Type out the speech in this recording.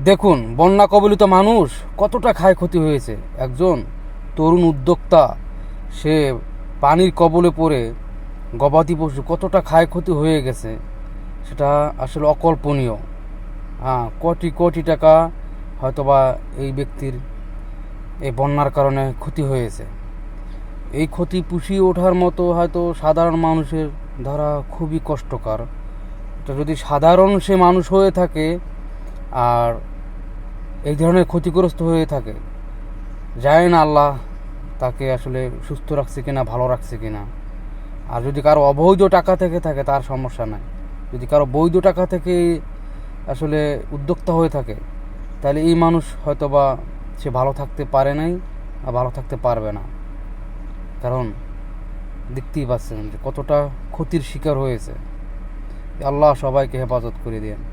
দেখুন, বন্যা কবলিত মানুষ কতটা খায় ক্ষয়ক্ষতি হয়েছে। একজন তরুণ উদ্যোক্তা, সে পানির কবলে পড়ে গবাদি পশু কতটা ক্ষয়ক্ষতি হয়ে গেছে, সেটা আসলে অকল্পনীয়। হ্যাঁ কোটি কোটি টাকা হয়তোবা এই ব্যক্তির এই বন্যার কারণে ক্ষতি হয়েছে। এই ক্ষতি পুষিয়ে ওঠার মতো হয়তো সাধারণ মানুষের দ্বারা খুবই কষ্টকর। এটা যদি সাধারণ সে মানুষ হয়ে থাকে আর এই ধরনের ক্ষতিগ্রস্ত হয়ে থাকে। জানি না আল্লাহ তাকে আসলে সুস্থ রাখছে কিনা, ভালো রাখছে কিনা। আর যদি কারও অবৈধ টাকা থেকে থাকে, তার সমস্যা নাই। যদি কারও বৈধ টাকা থেকে আসলে উদ্যোক্তা হয়ে থাকে, তাহলে এই মানুষ হয়তো বা সে ভালো থাকতে পারে নাই আর ভালো থাকতে পারবে না। কারণ দেখতেই পাচ্ছেন যে কতটা ক্ষতির শিকার হয়েছে। আল্লাহ সবাইকে হেফাজত করে দেন।